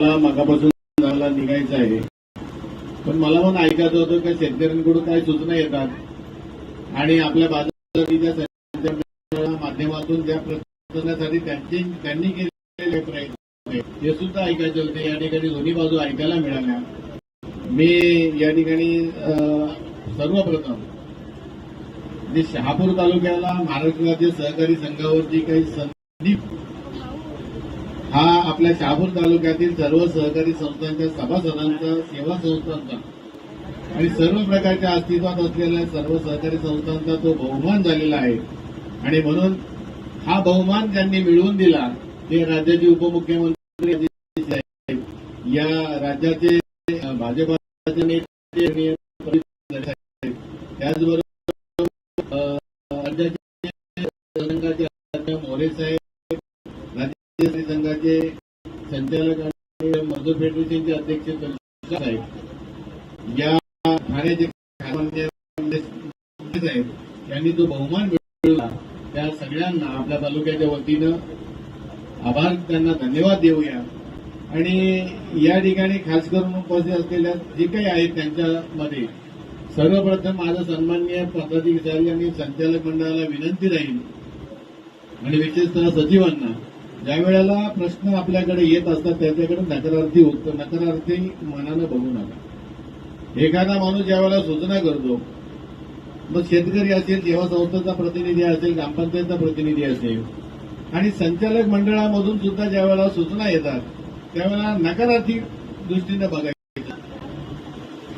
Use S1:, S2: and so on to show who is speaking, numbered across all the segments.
S1: मला मगापासून झाला निघायचं आहे. पण मला पण ऐकायचं होतं की शेतकऱ्यांकडून काय सूचना येतात. आणि आपल्या बाजारपेठेच्या माध्यमातून त्या प्रशासनासाठी त्यांची त्यांनी केलेले प्रयत्न. ते सुद्धा ऐकायचे होते. या ठिकाणी दोन्ही बाजू ऐकायला मिळाल्या. मी या ठिकाणी सर्वप्रथम जे शहापूर तालुक्याला महाराष्ट्र राज्य सहकारी संघावरची काही संधी हा आपल्या शहापूर तालुक्यातील सर्व सहकारी संस्थांच्या सभासदांचा सेवा संस्थांचा आणि सर्व प्रकारच्या अस्तित्वात असलेल्या सर्व सहकारी संस्थांचा तो बहुमान झालेला आहे. आणि म्हणून हा बहुमान त्यांनी मिळवून दिला ते राज्याचे उपमुख्यमंत्री या राज्याचे भाजपाचे नेते त्याचबरोबर राज्याचे मोरे साहेब श्री संचालक आणि मधु फेडरेशनचे अध्यक्ष तनशा या ठाण्याचे साहेब यांनी जो बहुमान मिळवला त्या सगळ्यांना आपल्या तालुक्याच्या वतीनं आभार त्यांना धन्यवाद देऊया. आणि या ठिकाणी खास करून उपस्थित असलेल्या जे काही आहेत त्यांच्यामध्ये सर्वप्रथम माझं सन्माननीय पदाधिकारी आणि संचालक मंडळाला विनंती राहील. आणि विशेषतः सचिवांना. ज्या वेळेला प्रश्न आपल्याकडे येत असतात त्याच्याकडे नकारार्थी उत्तर नकारार्थी मनानं बघू नका एखादा माणूस ज्या वेळेला सूचना करतो मग शेतकरी असेल सेवा संस्थेचा प्रतिनिधी असेल ग्रामपंचायतचा प्रतिनिधी असेल आणि संचालक मंडळामधून सुद्धा ज्या वेळेला सूचना येतात त्यावेळेला नकारार्थी दृष्टीने बघायचं.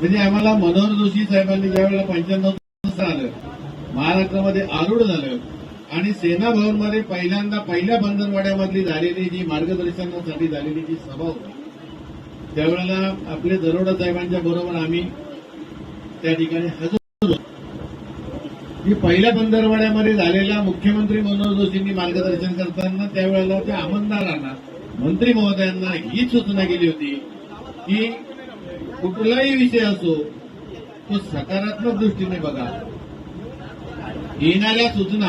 S1: म्हणजे आम्हाला मनोहर जोशी साहेबांनी ज्या वेळेला पंच्याण्णव आलं महाराष्ट्रामध्ये आरूढ झालं आणि सेना भवनमध्ये पहिल्यांदा पहिल्या बंधनवाड्यामधली झालेली जी मार्गदर्शनासाठी झालेली जी सभा होती त्यावेळेला आपले दरोडा साहेबांच्या बरोबर आम्ही त्या ठिकाणी हजर होतो. की पहिल्या बंदरवाड्यामध्ये झालेल्या मुख्यमंत्री मनोहर जोशींनी मार्गदर्शन करताना त्यावेळेला त्या आमदारांना मंत्री महोदयांना ही सूचना केली होती की कुठलाही विषय असो तो सकारात्मक दृष्टीने बघा. येणाऱ्या सूचना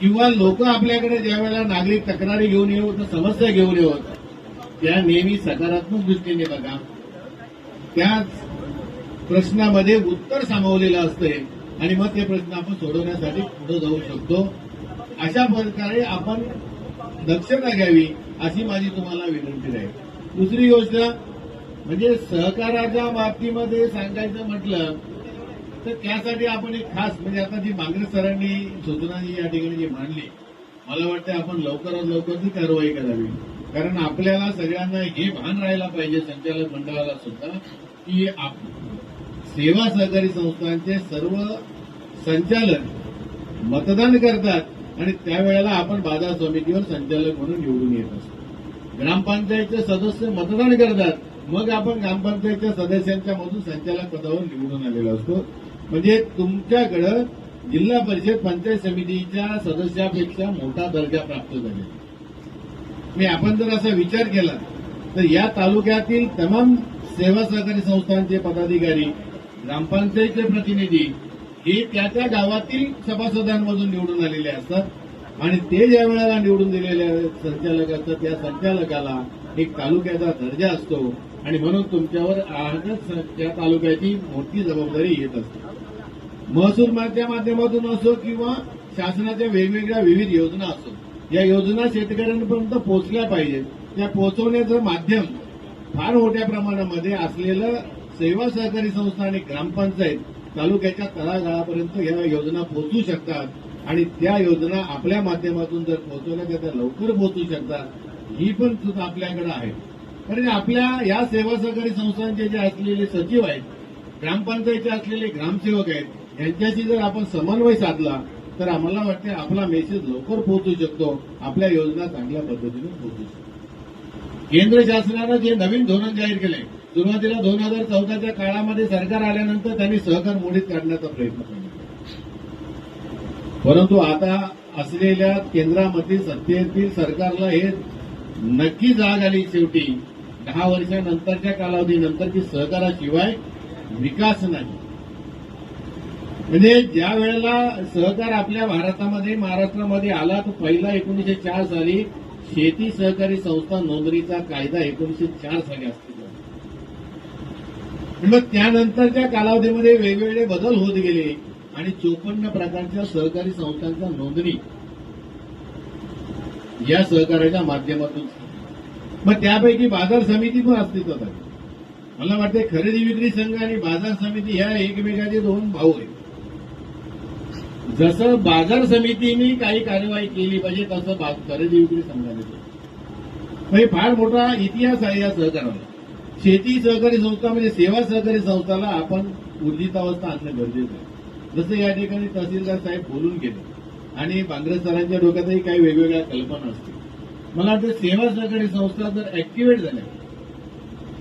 S1: किंवा लोक आपल्याकडे ज्या वेळेला नागरिक तक्रारी घेऊन येऊन समस्या घेऊन येऊन त्या नेहमी सकारात्मक दृष्टीने बघा. त्याच प्रश्नामध्ये उत्तर सामावलेलं असतंय. आणि मग ते प्रश्न आपण सोडवण्यासाठी पुढे जाऊ शकतो. अशा प्रकारे आपण दक्षता घ्यावी अशी माझी तुम्हाला विनंती राहील दुसरी योजना म्हणजे सहकाराच्या बाबतीमध्ये सांगायचं म्हटलं तर त्यासाठी आपण एक खास म्हणजे आता जी मांगरे सरांनी सूचना या ठिकाणी जी मांडली मला वाटतं आपण लवकरात लवकर ती कारवाई करावी. कारण आपल्याला सगळ्यांना हे भान राहायला पाहिजे संचालक मंडळाला सुद्धा की सेवा सहकारी संस्थांचे सर्व संचालक मतदान करतात आणि त्यावेळेला आपण बाजार समितीवर संचालक म्हणून निवडून येत असतो. ग्रामपंचायतचे सदस्य मतदान करतात मग आपण ग्रामपंचायतच्या सदस्यांच्या मधून संचालक पदावर निवडून आलेलो असतो. म्हणजे तुमच्याकडं जिल्हा परिषद पंचायत समितीच्या सदस्यापेक्षा मोठा दर्जा प्राप्त झालेला मी आपण जर असा विचार केला तर या तालुक्यातील तमाम सेवा सहकारी संस्थांचे पदाधिकारी ग्रामपंचायतचे प्रतिनिधी हे त्या त्या गावातील सभासदांमधून निवडून आलेले असतात आणि ते ज्या वेळेला निवडून दिलेले संचालक असतात त्या संचालकाला एक तालुक्याचा दर्जा असतो आणि म्हणून तुमच्यावर आजच त्या तालुक्याची मोठी जबाबदारी येत असते. महसूल च्या माध्यमातून असो किंवा शासनाच्या वेगवेगळ्या विविध योजना असो या योजना शेतकऱ्यांपर्यंत पोहोचल्या पाहिजेत. त्या पोहोचवण्याचं माध्यम फार मोठ्या प्रमाणामध्ये असलेलं सेवा सहकारी संस्था आणि ग्रामपंचायत तालुक्याच्या तळागाळापर्यंत या योजना पोहोचू शकतात आणि त्या योजना आपल्या माध्यमातून जर पोहोचवल्या तर त्या लवकर पोहोचू शकतात ही पण सुद्धा आपल्याकडे आहे. कारण आपल्या या सेवा सहकारी संस्थांचे जे असलेले सचिव आहेत ग्रामपंचायतचे असलेले ग्रामसेवक आहेत यांच्याशी जर आपण समन्वय साधला तर आम्हाला वाटते आपला मेसेज लवकर पोहोचू शकतो. आपल्या योजना चांगल्या पद्धतीने पोहोचू शकतो. केंद्र शासनानं जे नवीन धोरण जाहीर केले सुरुवातीला दोन हजार चौदाच्या काळामध्ये सरकार आल्यानंतर त्यांनी सहकार मोडीत काढण्याचा प्रयत्न केला. परंतु आता असलेल्या केंद्रामधील सत्तेतील सरकारला हे नक्की जाग आली शेवटी. दहा वर्षानंतरच्या कालावधीनंतर की सहकाराशिवाय विकास नाही. म्हणजे ज्या वेळेला सहकार आपल्या भारतामध्ये महाराष्ट्रामध्ये आला तो पहिला एकोणीशे चार साली शेती सहकारी संस्था नोंदणीचा कायदा एकोणीशे चार साली अस्तित्वात मग त्यानंतरच्या कालावधीमध्ये वेगवेगळे बदल होत गेले आणि चोपन्न प्रकारच्या सहकारी संस्थांचा नोंदणी या सहकार्याच्या माध्यमातून मग त्यापैकी बाजार समिती पण अस्तित्वात आली. मला वाटते खरेदी विक्री संघ आणि बाजार समिती ह्या एकमेकाचे दोन भाऊ आहेत. जसं बाजार समितीने काही कार्यवाही केली पाहिजे तसं बा- खरेदी विक्री संघाने केलं. म्हणजे फार मोठा इतिहास आहे या सहकाराला शेती सहकारी संस्था म्हणजे सेवा सहकारी संस्थाला आपण ऊर्जितावस्था आणणं गरजेचं आहे. जसं या ठिकाणी तहसीलदार साहेब बोलून गेले आणि काँग्रेस सरांच्या डोक्यातही काही वेगवेगळ्या कल्पना असतील. मला वाटतं सेवा सहकारी संस्था जर ऍक्टिव्हेट झाल्या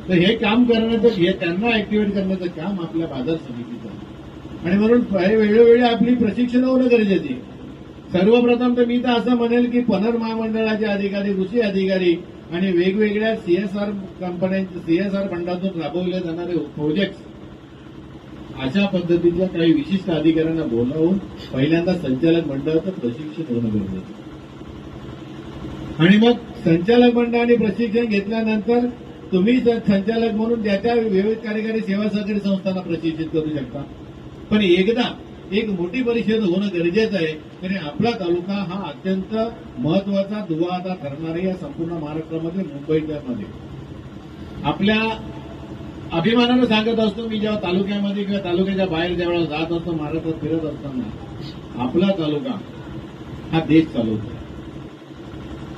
S1: तर हे काम करण्याचं हे त्यांना ऍक्टिव्हेट करण्याचं काम आपल्या बाजार समिती आणि म्हणून वेळोवेळी आपली प्रशिक्षण होणं गरजेचे सर्वप्रथम तर मी तर असं म्हणेल की पनर महामंडळाचे अधिकारी कृषी अधिकारी आणि वेगवेगळ्या सीएसआर कंपन्यांचे सीएसआर फंडातून राबवले जाणारे प्रोजेक्ट अशा पद्धतीच्या काही विशिष्ट अधिकाऱ्यांना बोलावून पहिल्यांदा संचालक मंडळाचं प्रशिक्षण होणं गरजेचं आणि मग संचालक मंडळ आणि प्रशिक्षण घेतल्यानंतर तुम्ही संचालक म्हणून त्या त्या विविध कार्यकारी सेवा सहकारी संस्थांना प्रशिक्षित करू शकता. पण एकदा एक मोठी परिषद होणं गरजेचं आहे. तरी आपला तालुका हा अत्यंत महत्त्वाचा दुवा आता ठरणार या संपूर्ण महाराष्ट्रामध्ये मुंबईच्या आपल्या अभिमानानं सांगत असतो मी जेव्हा तालुक्यामध्ये किंवा तालुक्याच्या बाहेर जेव्हा जात असतो महाराष्ट्रात फिरत असताना आपला तालुका हा देश चालवतो.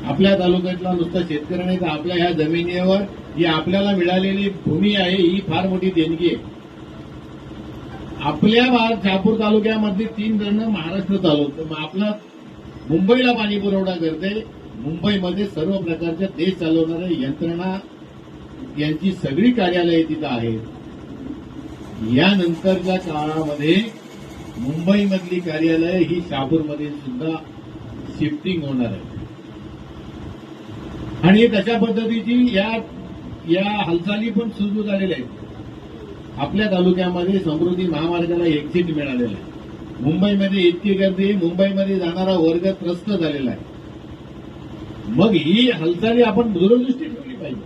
S1: आपल्या तालुक्यातला नुसता शेतकऱ्यांनी तर आपल्या ह्या जमिनीवर ही आपल्याला मिळालेली भूमी आहे ही फार मोठी देणगी आहे. आपल्या शहापूर तालुक्यामध्ये तीन जण महाराष्ट्र चालवतं मग आपला मुंबईला पाणी पुरवठा करते. मुंबईमध्ये सर्व प्रकारच्या देश चालवणाऱ्या यंत्रणा यांची सगळी कार्यालये तिथं आहेत. यानंतरच्या काळामध्ये मुंबईमधली कार्यालय ही शहापूरमध्ये सुद्धा शिफ्टिंग होणार आहे. आणि तशा पद्धतीची या या हालचाली पण सुरू झालेल्या आहेत. आपल्या तालुक्यामध्ये समृद्धी महामार्गाला एक्झिट मिळालेलं आहे. मुंबईमध्ये इतकी गर्दी मुंबईमध्ये जाणारा वर्ग त्रस्त झालेला आहे. मग ही हालचाली आपण दूरदृष्टी ठेवली पाहिजे.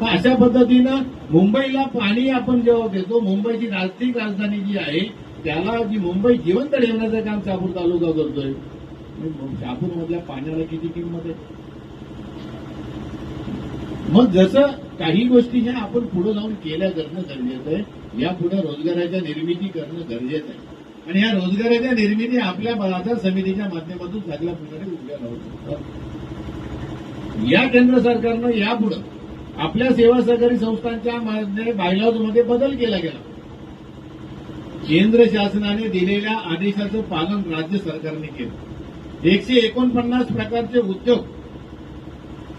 S1: तर अशा पद्धतीनं मुंबईला पाणी आपण जेव्हा देतो मुंबईची आर्थिक राजधानी जी आहे त्याला जी मुंबई जिवंत ठेवण्याचं काम शहापूर तालुका करतोय शहापूरमधल्या पाण्याला किती किंमत आहे? मग जसं काही गोष्टी ज्या आपण पुढे जाऊन केल्या करणं गरजेचं आहे. यापुढे रोजगाराच्या निर्मिती करणं गरजेचं आहे. आणि या रोजगाराच्या निर्मिती आपल्या बाजार समितीच्या माध्यमातून चांगल्या प्रकारे उभ्या राहू शकतात. या केंद्र सरकारनं यापुढे आपल्या सेवा सहकारी संस्थांच्या बायलॉजमध्ये बदल केला गेला. केंद्र शासनाने दिलेल्या आदेशाचं पालन राज्य सरकारने केलं. एकशे एकोणपन्नास प्रकारचे उद्योग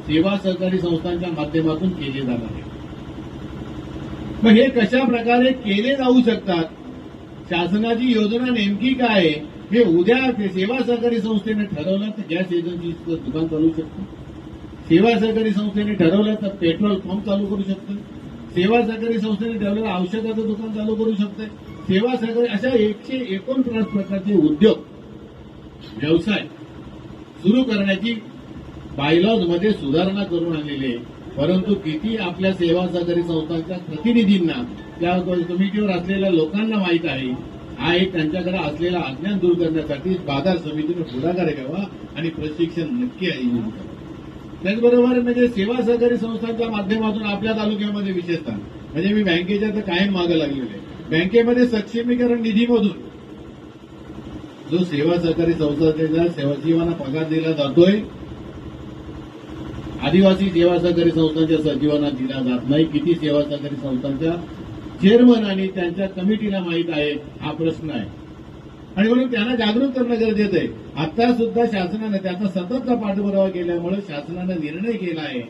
S1: सेवा सहकारी संस्थांच्या माध्यमातून केले जाणार आहे. मग हे कशा प्रकारे केले जाऊ शकतात? शासनाची योजना नेमकी काय आहे? हे उद्या ते सेवा सहकारी संस्थेने ठरवलं तर गॅस एजन्सीचं दुकान चालू शकतं. सेवा सहकारी संस्थेने ठरवलं तर पेट्रोल पंप चालू करू शकतं. सेवा सहकारी संस्थेने ठरवलं औषधाचं दुकान चालू करू शकते. सेवा सहकारी अशा एकशे एकोणपन्नास प्रकारचे उद्योग व्यवसाय सुरू करण्याची बायलॉजमध्ये सुधारणा करून आलेले आहे परंतु किती आपल्या सेवा सहकारी संस्थांच्या प्रतिनिधींना त्या कमिटीवर असलेल्या लोकांना माहीत आहे हा एक त्यांच्याकडे असलेला अज्ञान दूर करण्यासाठी बाजार समितीने पुढाकार घ्यावा आणि प्रशिक्षण नक्की आयोजित करावं. त्याचबरोबर म्हणजे सेवा सहकारी संस्थांच्या माध्यमातून आपल्या तालुक्यामध्ये विशेषतः म्हणजे मी बँकेच्या तर कायम मागं लागलेले आहे. बँकेमध्ये सक्षमीकरण निधीमधून जो सेवा सहकारी संस्थांच्या सेवाजीवांना पगार दिला जातोय आदिवासी सेवा सहकारी संस्थांच्या सचिवांना दिला जात नाही. किती सेवा सहकारी संस्थांच्या चेअरमन आणि त्यांच्या कमिटीला माहीत आहे हा प्रश्न आहे. आणि म्हणून त्यांना जागृत करणं गरजेचं आहे. आता सुद्धा शासनानं त्याचा सततचा पाठपुरावा केल्यामुळे शासनानं निर्णय केला आहे.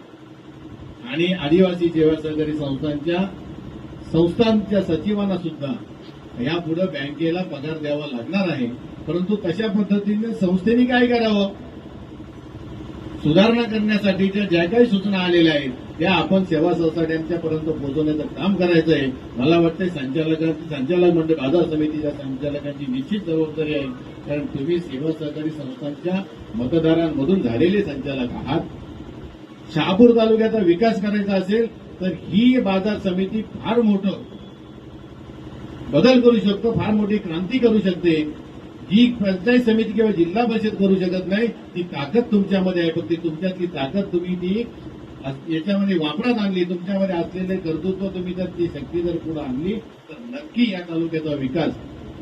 S1: आणि आदिवासी सेवा सहकारी संस्थांच्या संस्थांच्या सचिवांना सुद्धा यापुढे बँकेला पगार द्यावा लागणार आहे. परंतु तशा पद्धतीने संस्थेने काय करावं? सुधारणा करण्यासाठीच्या ज्या काही सूचना आलेल्या आहेत त्या आपण सेवा सोसायट्यांच्यापर्यंत पोहोचवण्याचं काम करायचं आहे. मला वाटतं संचालक संचालक मंडळ बाजार समितीच्या संचालकांची निश्चित जबाबदारी आहे. कारण तुम्ही सेवा सहकारी संस्थांच्या मतदारांमधून झालेले संचालक आहात. शहापूर तालुक्याचा विकास करायचा असेल तर ही बाजार समिती फार मोठं बदल करू शकतो फार मोठी क्रांती करू शकते. ही पंचायत समिती किंवा जिल्हा परिषद करू शकत नाही ती ताकद तुमच्यामध्ये आहे. फक्त तुमच्यातली ताकद तुम्ही ती याच्यामध्ये वापरात आणली. तुमच्यामध्ये असलेले कर्तृत्व तुम्ही जर ती शक्ती जर पुढे आणली तर नक्की या तालुक्याचा विकास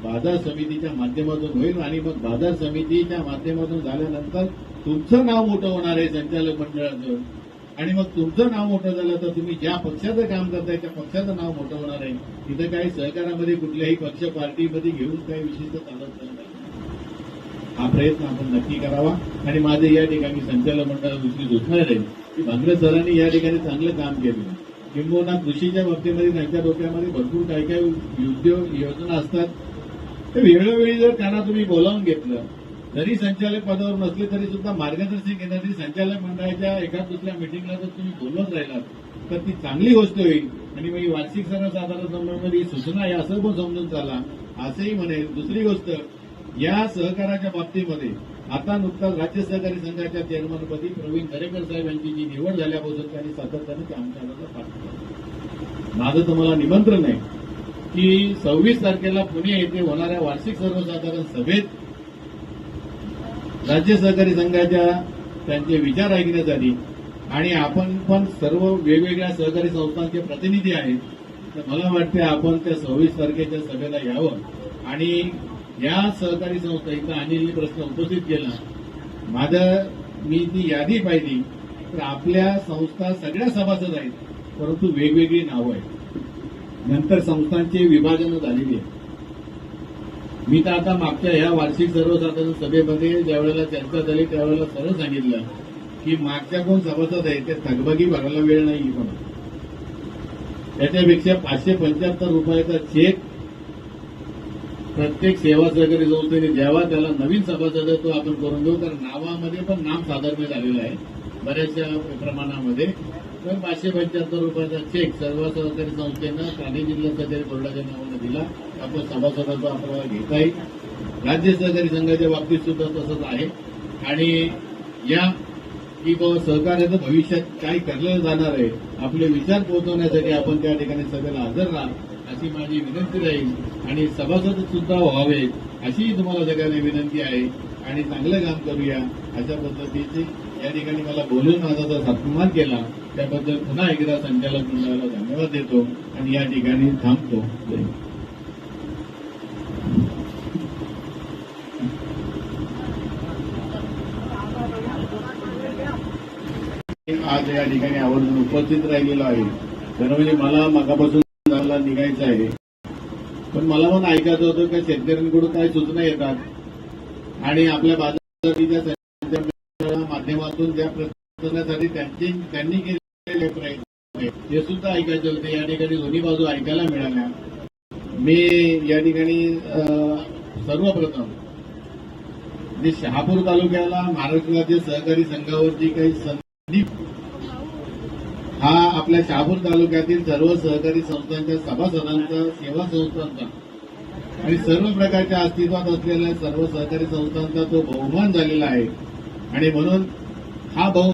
S1: बाजार समितीच्या माध्यमातून होईल आणि मग बाजार समितीच्या माध्यमातून झाल्यानंतर तुमचं नाव मोठं होणार आहे संचालक मंडळाचं. आणि मग तुमचं नाव मोठं झालं तर तुम्ही ज्या पक्षाचं काम करताय त्या पक्षाचं नाव मोठं होणार आहे. तिथं काही सहकारामध्ये कुठल्याही पक्ष पार्टीमध्ये घेऊन काही विशिष्ट चालत नाही हा प्रयत्न आपण नक्की करावा. आणि माझे या ठिकाणी संचालक मंडळाला दुसरी सूचना राहील की भांगरे सरांनी या ठिकाणी चांगलं काम केलं. किंबहुना कृषीच्या बाबतीमध्ये त्यांच्या डोक्यामध्ये भरपूर काही काही उद्योग योजना असतात. ते वेळोवेळी जर त्यांना तुम्ही बोलावून घेतलं जरी संचालक पदावर नसले तरी सुद्धा मार्गदर्शन घेण्यासाठी संचालक मंडळाच्या एका दुसऱ्या मिटिंगला जर तुम्ही बोलवत राहिलात तर ती चांगली गोष्ट होईल. आणि मग वार्षिक सर्वसाधारण संमेलनामध्ये ही सूचना आहे असं पण समजून चाला असंही म्हणेल दुसरी गोष्ट या सहकाराच्या बाबतीमध्ये आता नुकताच राज्य सहकारी संघाच्या चेअरमनपदी प्रवीण दरेकर साहेब यांची जी निवड झाल्यापासून त्यांनी सातत्यानं काम आमच्या पाठवलं माझं तुम्हाला निमंत्रण आहे की सव्वीस तारखेला पुणे येथे होणाऱ्या वार्षिक सर्वसाधारण सभेत राज्य सहकारी संघाच्या त्यांचे विचार ऐकण्यासाठी आणि आपण पण सर्व वेगवेगळ्या सहकारी संस्थांचे प्रतिनिधी आहेत तर मला वाटते आपण त्या सव्वीस तारखेच्या सभेला यावं आणि या सहकारी संस्था इथं अनिलने प्रश्न उपस्थित केला. माझं मी ती यादी पाहिली तर आपल्या संस्था सगळ्या सभासद आहेत परंतु वेगवेगळी नावं आहेत. नंतर संस्थांची विभाजनं झालेली आहेत. मी तर आता मागच्या ह्या वार्षिक सर्वसाधारण सभेमध्ये ज्यावेळेला चर्चा झाली त्यावेळेला सरळ सांगितलं की मागच्या कोण सभासद आहे ते थकबगी भरायला वेळ नाही पण त्याच्यापेक्षा पाचशे पंच्याहत्तर रुपयाचा चेक प्रत्येक सेवा सहकारी संस्थेने द्यावा त्याला नवीन सभासद तो आपण करून देऊ. कारण नावामध्ये पण नाम साधर्म्य झालेलं आहे बऱ्याचशा प्रमाणामध्ये. तर पाचशे पंच्याहत्तर रुपयाचा चेक सर्व सहकारी संस्थेनं ठाणे जिल्हा सहकारी बोर्डाच्या नावानं दिला. आपण सभासदाचा आपल्याला घेता येईल राज्य सहकारी संघाच्या बाबतीत सुद्धा तसंच आहे. आणि या की बाबा सहकार्याचं भविष्यात काय करलं जाणार आहे आपले विचार पोहोचवण्यासाठी आपण त्या ठिकाणी सभेला हजर राहा. अशी माझी विनंती राहील आणि सभासद सुद्धा व्हावेत अशी तुम्हाला सगळ्यांना विनंती आहे. आणि चांगलं काम करूया अशा पद्धतीचे. या ठिकाणी मला बोलून माझा जर सन्मान केला त्याबद्दल पुन्हा एकदा संचालक मंडळाला धन्यवाद देतो आणि या ठिकाणी थांबतो. आज या ठिकाणी आवर्जून उपस्थित राहिलेलो आहे. खरं म्हणजे मला मगापासून जायला निघायचं आहे पण मला पण ऐकायचं होतं की शेतकऱ्यांकडून काय सूचना येतात. आणि आपल्या बाजाराच्या माध्यमातून ज्या प्रशासनासाठी त्यांची त्यांनी केलेले प्रयत्न ते सुद्धा ऐकायचे होते. या ठिकाणी दोन्ही बाजू ऐकायला मिळाल्या. मी या ठिकाणी अं, सर्वप्रथम जे शहापूर तालुक्याला महाराष्ट्र राज्य सहकारी संघावरची काही संधी हा आपल्या शहापूर तालुक्यातील सर्व सहकारी संस्थांच्या सभासदांचा सेवा संस्थांचा आणि सर्व प्रकारच्या अस्तित्वात असलेल्या सर्व सहकारी संस्थांचा तो बहुमान झालेला आहे. आणि म्हणून हा बहु